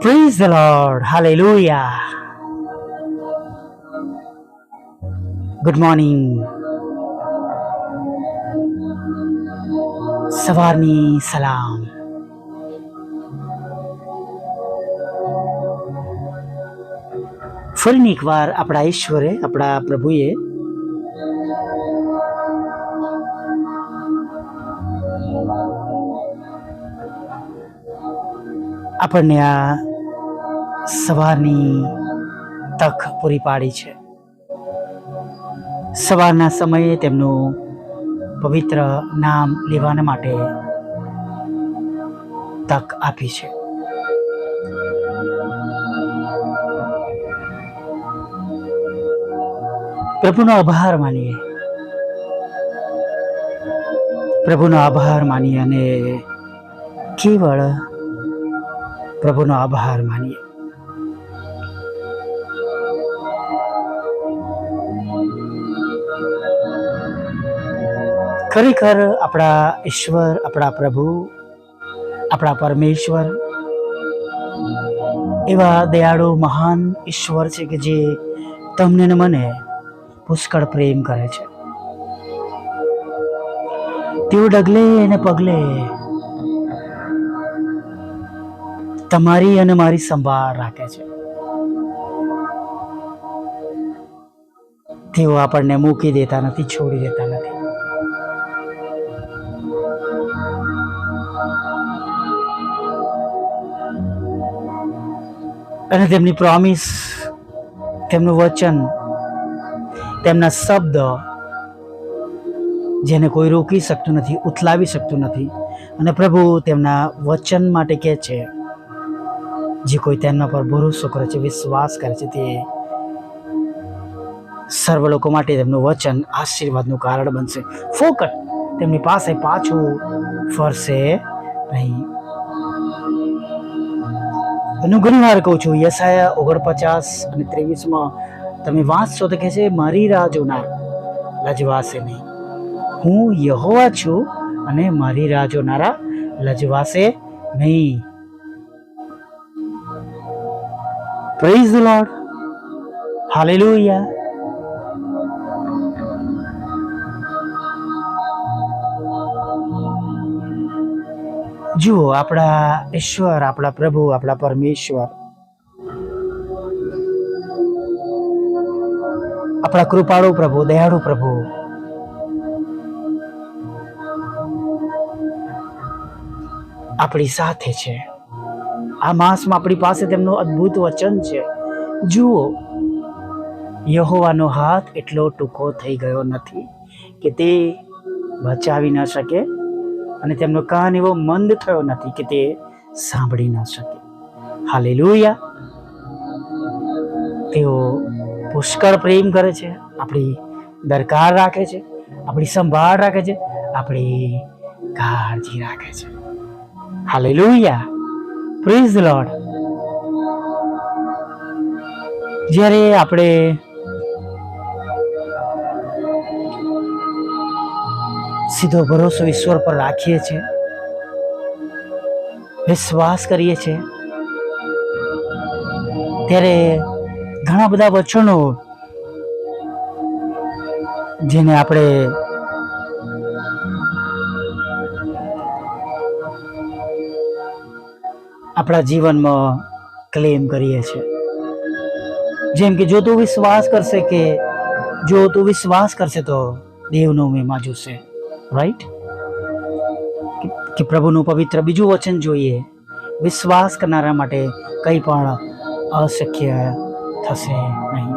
Praise the Lord. Hallelujah. Good morning. સવારની સલામ ફરીને એકવાર આપણા ઈશ્વરે આપણા પ્રભુએ આપણને આ સવારની તક પૂરી પાડી છે. સવારના સમયે તેમનું પવિત્ર નામ લેવાના માટે તક આપી છે. પ્રભુનો આભાર માનીએ. પ્રભુનો આભાર માનીએ અને કેવળ પ્રભુનો આભાર માનીએ. ખરેખર આપણા ઈશ્વર, આપણા પ્રભુ, આપણા પરમેશ્વર એવા દયાળુ, મહાન ઈશ્વર છે કે જે તમને ને મને પુષ્કળ પ્રેમ કરે છે. તેઓ ડગલે અને પગલે તમારી અને મારી સંભાળ રાખે છે. તેઓ આપણને મૂકી દેતા નથી, છોડી દેતા નથી. અને તેમની પ્રોમિસ, તેમનું વચન, તેમના શબ્દ જેને કોઈ રોકી શકતું નથી, ઉથલાવી શકતું નથી. અને પ્રભુ તેમના વચન માટે કહે છે જે કોઈ તેમના પર ભરોસો કરે છે, વિશ્વાસ કરે છે, તે સર્વ લોકો માટે તેમનું વચન, આશીર્વાદનું કારણ બનશે. ફોકટ તેમની પાસે પાછું ફરશે નહીં. હું ઘણી વાર કહું છું યસાયા ઓગણપચાસ અને ત્રેવીસમાં તમે વાંચશો તો કહે છે, મારી રાહ જોનાર લજવાશે નહીં. હું યહોવા છું અને મારી રાહ જોનારા લજવાશે નહીં. પ્રેઝ ધ લોર્ડ હાલેલુયા જુઓ, આપણા ઈશ્વર, આપણા પ્રભુ, આપણા પરમેશ્વર. આપણા કૃપાળુ પ્રભુ, દયાળુ પ્રભુ. આપણી સાથે છે. આ માસમાં આપણી પાસે તેમનું અદ્ભુત વચન છે. જુઓ, યહોવાનો હાથ એટલો ટૂંકો થઈ ગયો નથી કે તે બચાવી ન શકે અને તેમનો કાન એવો મંદ થયો નથી કે તે સાંભળી ન શકે. હાલેલુયા. તેઓ પુષ્કળ પ્રેમ કરે છે, આપણી દરકાર રાખે છે, આપણી સંભાળ રાખે છે, આપણી કાળજી રાખે છે. હાલેલુયા. પ્રેઝ લોર્ડ જ્યારે આપણે સીધો ભરોસો ઈશ્વર પર રાખીએ છીએ, વિશ્વાસ કરીએ છીએ, ત્યારે ઘણા બધા વચનો જેને આપણે આપણા જીવનમાં ક્લેમ કરીએ છીએ. જેમ કે જો તું વિશ્વાસ કરશે કે જો તું વિશ્વાસ કરશે તો દેવનો મહિમા જોશે રાઈટ કે પ્રભુનું પવિત્ર બીજું વચન જોઈએ. વિશ્વાસ કરનારા માટે કંઈ પણ અશક્ય થશે નહીં.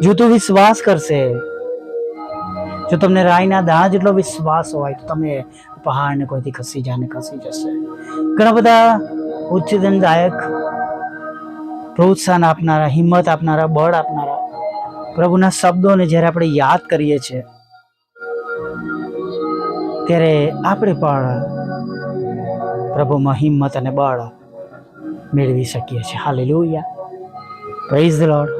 જો તું વિશ્વાસ કરશે, જો તમને રાયના દાણા જેટલો વિશ્વાસ હોય, તો તમે પહાડને કોઈથી ખસી જાને, ખસી જશે. ઘણા બધા ઉચ્ચદનદાયક પ્રોત્સાહન આપનારા, હિંમત આપનારા, બળ આપનારા પ્રભુના શબ્દોને જ્યારે આપણે યાદ કરીએ છીએ, ત્યારે આપણે પણ પ્રભુમાં હિંમત અને બળ મેળવી શકીએ છીએ. હાલે લોહિયા પ્રેઝ ધ લોર્ડ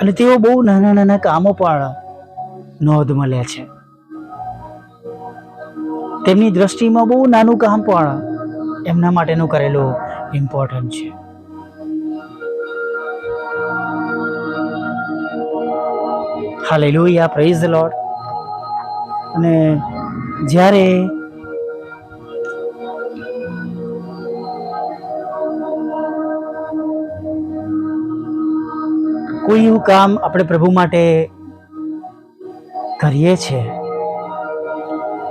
અને તેઓ બહુ નાના નાના કામો પણ નોંધ મળે છે. તેમની દ્રષ્ટિમાં બહુ નાનું કામ પણ એમના માટેનું કરેલું ઇમ્પોર્ટન્ટ છે. હાલેલુયા પ્રેઝ લોડ અને જ્યારે કોઈ એવું કામ આપણે પ્રભુ માટે કરીએ છીએ,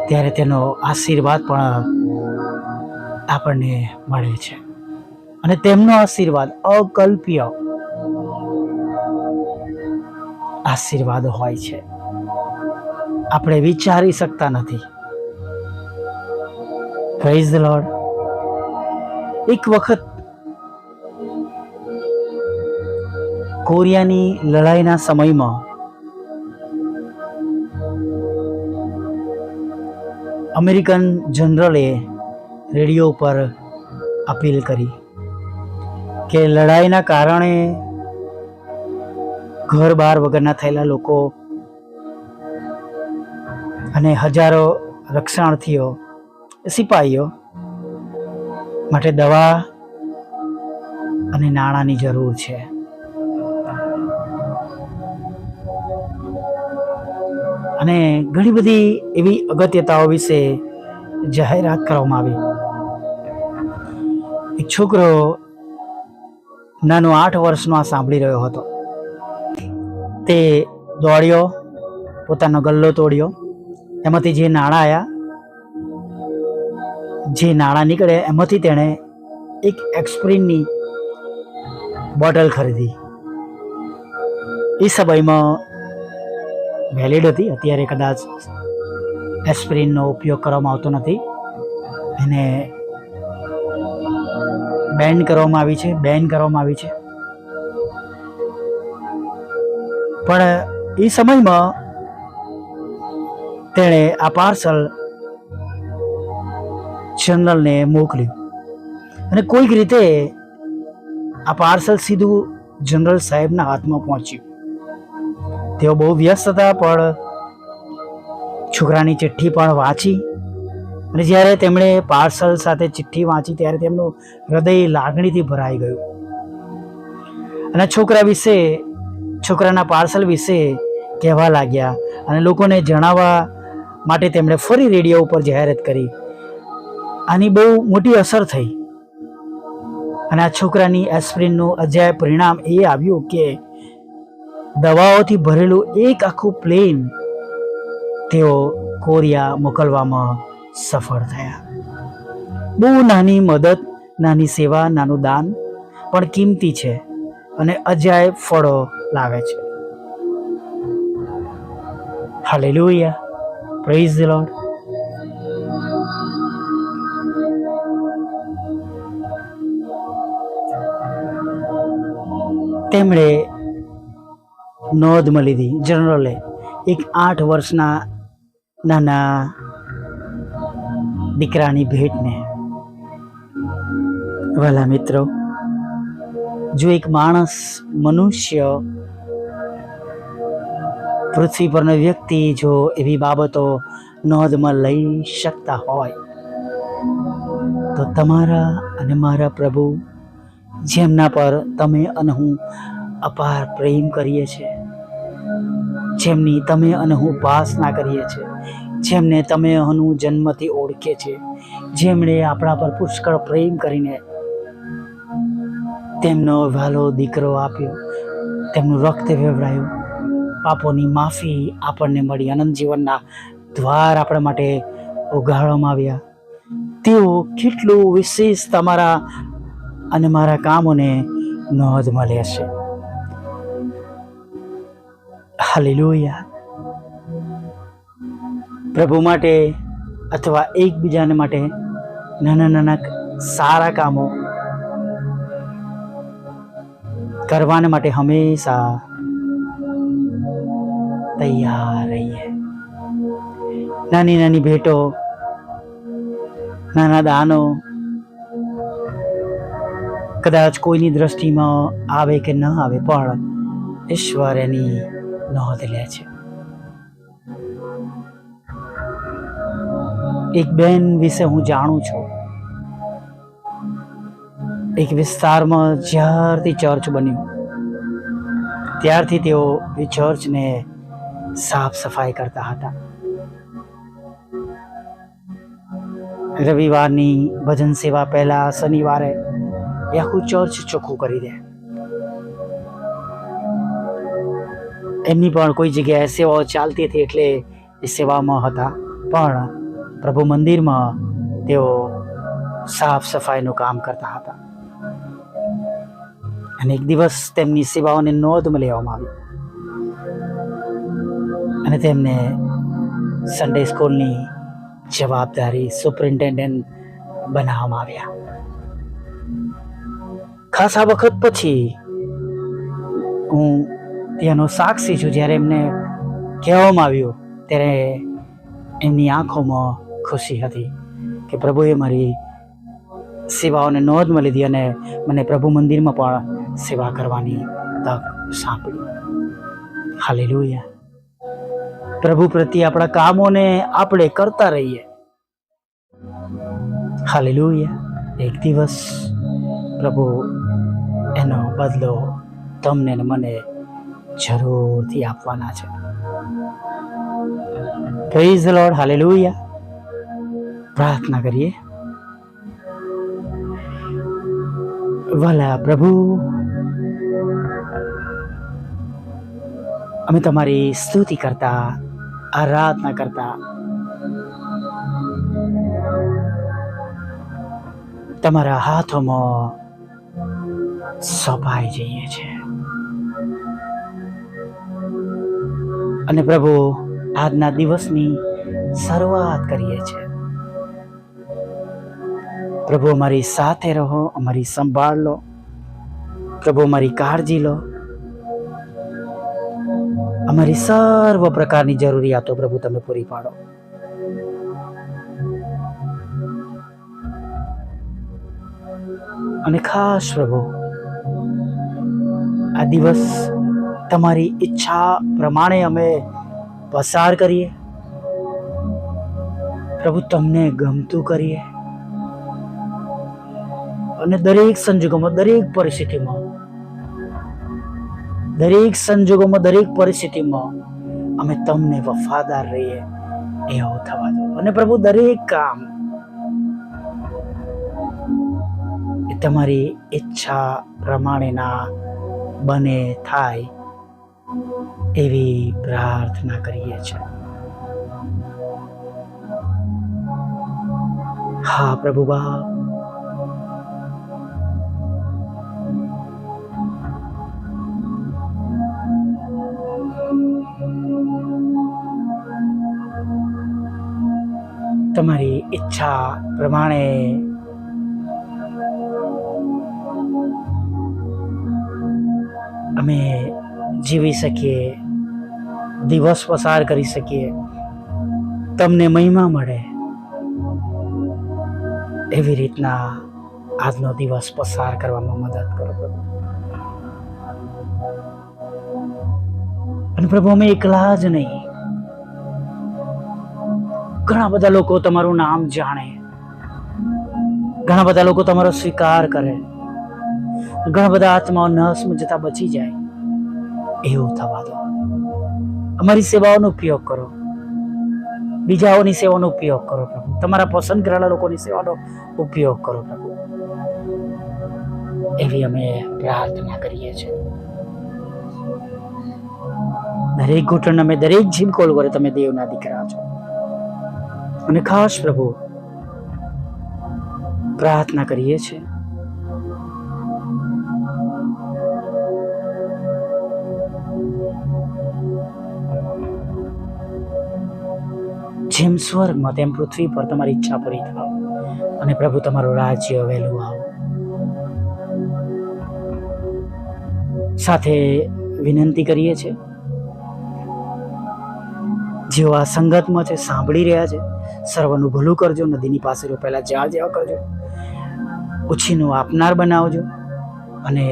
ત્યારે તેનો આશીર્વાદ પણ આપણને મળે છે. અને તેમનો આશીર્વાદ અકલ્પ્ય આશીર્વાદ હોય છે. આપણે વિચારી શકતા નથી. પ્રેઝ લોર્ડ એક વખત કોરિયાની લડાઈના સમયમાં અમેરિકન જનરલે રેડિયો પર અપીલ કરી કે લડાઈના કારણે ઘર બહાર વગરના થયેલા લોકો અને હજારો રક્ષણાર્થીઓ, સિપાહીઓ માટે દવા અને નાણાંની જરૂર છે. અને ઘણી બધી એવી અગત્યતાઓ વિશે જાહેરાત કરવામાં આવી. એક છોકરો નાનો આઠ વર્ષનો આ સાંભળી રહ્યો હતો. તે દોડ્યો, પોતાનો ગલ્લો તોડ્યો. એમાંથી જે નાણાં આવ્યા જે નાણાં નીકળે એમાંથી તેણે એક એક્સપ્રિનની બોટલ ખરીદી. એ સમયમાં વેલિડ હતી. અત્યારે કદાચ એસ્પ્રિનનો ઉપયોગ કરવામાં આવતો નથી. એને બેન કરવામાં આવી છે બેન કરવામાં આવી છે. પણ એ સમયમાં તેણે આ પાર્સલ જનરલને મોકલ્યું. અને કોઈક રીતે આ પાર્સલ સીધું જનરલ સાહેબના હાથમાં પહોંચ્યું. તેઓ બહુ વ્યસ્ત હતા, પણ છોકરાની ચિઠ્ઠી પણ વાંચી. અને જ્યારે તેમણે પાર્સલ સાથે ચિઠ્ઠી વાંચી, ત્યારે તેમનું હૃદય લાગણીથી ભરાઈ ગયું. અને છોકરા વિશે, છોકરાના પાર્સલ વિશે કહેવા લાગ્યા અને લોકોને જણાવવા માટે તેમણે ફરી રેડિયો ઉપર જાહેરાત કરી. આની બહુ મોટી અસર થઈ. અને આ છોકરાની એસ્પ્રિનનું અજાય પરિણામ એ આવ્યું કે દવાઓથી ભરેલું એક આખું પ્લેન તેઓ કોરિયા મોકલવામાં સફળ થયા. બહુ નાની મદદ, નાની સેવા, નાનું દાન, પણ કિંમતી છે અને અજાય ફળો લાવે છે. હાલેલુયા પ્રેઝ ધ લોર્ડ તેમણે નોંધમાં લીધી જનરલે એક આઠ વર્ષના નાના દીકરાની ભેટને. વાલા મિત્રો, જો એક માણસ મનુષ્ય પૃથ્વી પરનો વ્યક્તિ જો એવી બાબતો નોંધમાં લઈ શકતા હોય, તો તમારા અને મારા પ્રભુ જેમના પર તમે અને હું અપાર પ્રેમ કરીએ છીએ. જેમની તમે અને હું ઉપાસના કરીએ છીએ, જેમને તમે અનું જન્મથી ઓળખે છે, જેમણે આપણા પર પુષ્કળ પ્રેમ કરીને તેમનો વહેલો દીકરો આપ્યો, તેમનું રક્ત વેવડાયું, પાપોની માફી આપણને મળી અનંત જીવનના દ્વાર આપણા માટે ઉઘાડવામાં આવ્યા. તેઓ કેટલું વિશેષ તમારા અને મારા કામોને નોંધમાં લેશે હાલેલુયા. પ્રભુ માટે અથવા એકબીજાને માટે નાના નાના સારા કામો કરવાને માટે હંમેશા તૈયાર રહીએ. નાની નાની ભેટો, નાના દાનો, કદાચ કોઈની દ્રષ્ટિમાં આવે કે ન આવે, પણ ઈશ્વર એની નોંધ લે છે. એક બેન વિશે હું જાણું છું. એક વિસ્તારમાં જ્યારથી ચર્ચ બન્યું, ત્યારથી તેઓ એ ચર્ચને સાફ સફાઈ કરતા હતા. રવિવારની ભજન સેવા પહેલા શનિવારે એ આખું ચર્ચ ચોખ્ખું કરી દે. એમની પણ કોઈ જગ્યાએ સેવાઓ ચાલતી હતી એટલે એ સેવામાં હતા. પણ પ્રભુ મંદિરમાં તેઓ સાફ સફાઈનું કામ કરતા હતા. અને એક દિવસ તેમની સેવાઓને નોંધમાં લેવામાં આવી. અને તેમને સન્ડે સ્કૂલની જવાબદારી સુપરિન્ટેન્ડન્ટ બનાવવામાં આવ્યા. ખાસા વખત પછી હું ત્યાંનો સાક્ષી છું. જ્યારે એમને કહેવામાં આવ્યું, ત્યારે એમની આંખોમાં ખુશી હતી કે પ્રભુએ મારી સેવાઓને નોંધમાં લીધી અને મને પ્રભુ મંદિરમાં પણ સેવા કરવાની તક સાંપડી. હાલેલુયા. પ્રભુ પ્રત્યે આપણા કામોને આપણે કરતા રહીએ. હાલેલુયા. એક દિવસ પ્રભુ એનો બદલો તમને ને મને જરૂરથી આપવાના છે. પ્રેઝ લોર્ડ હાલેલુયા પ્રાર્થના કરીએ. વાલા પ્રભુ, અમે તમારી સ્તુતિ કરતા, આરાધના કરતા, તમારા હાથોમાં સોંપાઈ જઈએ છે અને પ્રભુ, આજના દિવસની શરૂઆત કરીએ છીએ. પ્રભુ, અમારી સાથે રહો, અમારી સંભાળ લો. પ્રભુ, અમારી કાળજી લો. અમારી સર્વ પ્રકારની જરૂરિયાતો પ્રભુ તમે પૂરી પાડો. અને ખાસ પ્રભુ, આ દિવસ તમારી ઈચ્છા પ્રમાણે અમે પસાર કરીએ. પ્રભુ, તમને ગમતું કરીએ. અને દરેક સંજોગોમાં, દરેક પરિસ્થિતિમાં, દરેક સંજોગોમાં, દરેક પરિસ્થિતિમાં અમે તમને વફાદાર રહીએ. એવું થવા દો. અને પ્રભુ, દરેક કામ તમારી ઈચ્છા પ્રમાણેના બને થાય. એવી પ્રાર્થના કરીએ છીએ. હા પ્રભુ બાપ તમારી ઈચ્છા પ્રમાણે જીવી શકીએ, દિવસ પસાર કરી શકીએ, તમને મહિમા મળે, એવી રીતના આજનો દિવસ પસાર કરવામાં મદદ કરો પ્રભુ. અને પ્રભુ, અમે એકલા જ નહીં. ઘણા બધા લોકો તમારું નામ જાણે. ઘણા બધા લોકો તમારો સ્વીકાર કરે. ઘણા બધા આત્માઓ નસમાં જતા બચી જાય. એવું થવા દો. અમારી સેવાઓનો ઉપયોગ કરો. બીજાઓની સેવાનો ઉપયોગ કરો પ્રભુ. તમારા પસંદ કરેલા લોકોની સેવાનો ઉપયોગ કરો પ્રભુ. એવી અમે પ્રાર્થના કરીએ છીએ. દરેક ઘૂંટણ અમે દરેક જીમ કોલ કરે તમે દેવના દીકરા છો. અને ખાસ પ્રભુ, પ્રાર્થના કરીએ છીએ. જેમ સ્વર્ગમાં, તેમ પૃથ્વી પર તમારી ઈચ્છા પૂરી થાવ અને પ્રભુ, તમારું રાજ્ય વહેલું આવો. સાથે વિનંતી કરીએ છીએ, જેઓ આ સંગતમાં છે, સાંભળી રહ્યા છે, સર્વનું ભલું કરજો, નદીની પાસે રોપેલા ઝાડ જેવા કરજો, ઉછીનું આપનાર બનાવજો અને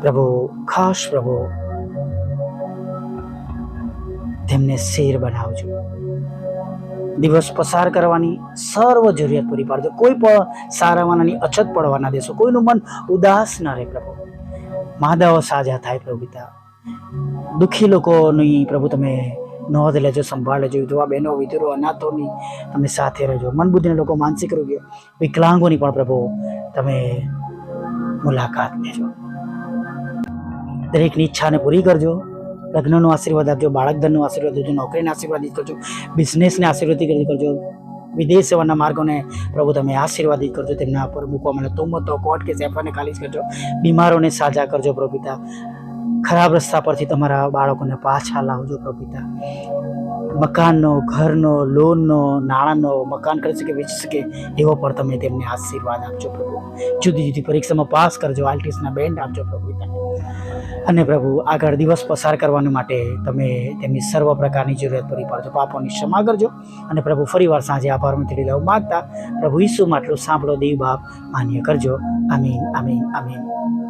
પ્રભુ, ખાસ પ્રભુ, તેમને શેર બનાવજો. દિવસ પસાર કરવાની સર્વ જરૂરિયાત પૂરી પાડજો. કોઈ પણ સારાવાનાની અછત પડવા ના દેશો. કોઈનું મન ઉદાસ ના રહે પ્રભુ. માદાઓ સાજા થાય પ્રભુ પિતા. દુઃખી લોકોની પ્રભુ તમે નોંધ લેજો, સંભાળ લેજો. વિધવા બહેનો, વિધુરો, અનાથોની તમે સાથે રહેજો. મન બુદ્ધિના લોકો માનસિક રોગીઓ વિકલાંગોની પણ પ્રભુ તમે મુલાકાત લેજો. દરેકની ઈચ્છાને પૂરી કરજો. લગ્નનો આશીર્વાદ આપજો બાળક ધનનો આશીર્વાદ આપજો, નોકરીને આશીર્વાદિત કરજો બિઝનેસને આશીર્વાદિત કરજો. વિદેશ સેવાના માર્ગોને પ્રભુ તમે આશીર્વાદિત કરજો, તેમના પર મૂકવા મને તુમતો કોટ કે સેફાને ખાલી કરજો, બીમારોને સાજા કરજો, પ્રભુ ખરાબ રસ્તા પરથી તમારા બાળકોને પાછા લાવજો, પ્રભુ મકાનનો, ઘરનો, લોનનો, નાણાંનો મકાન કરી શકે, વેચી શકે, એવો પણ તમે તેમને આશીર્વાદ આપજો, પ્રભુ. જુદી જુદી પરીક્ષામાં પાસ કરજો, આલ્ટિસના બેન્ડ આપજો, પ્રભુ પિતા. અને પ્રભુ આગળ દિવસ પસાર કરવાને માટે તમે તેમની સર્વ પ્રકારની જરૂરિયાત પૂરી પાડજો, પાપોની ક્ષમા કરજો. અને પ્રભુ ફરીવાર સાંજે આભાર મંત્રી લેવા માગતા પ્રભુ ઈસુ માટલું સાંભળો, દેવ બાપ માન્ય કરજો. આમીન આમીન આમીન.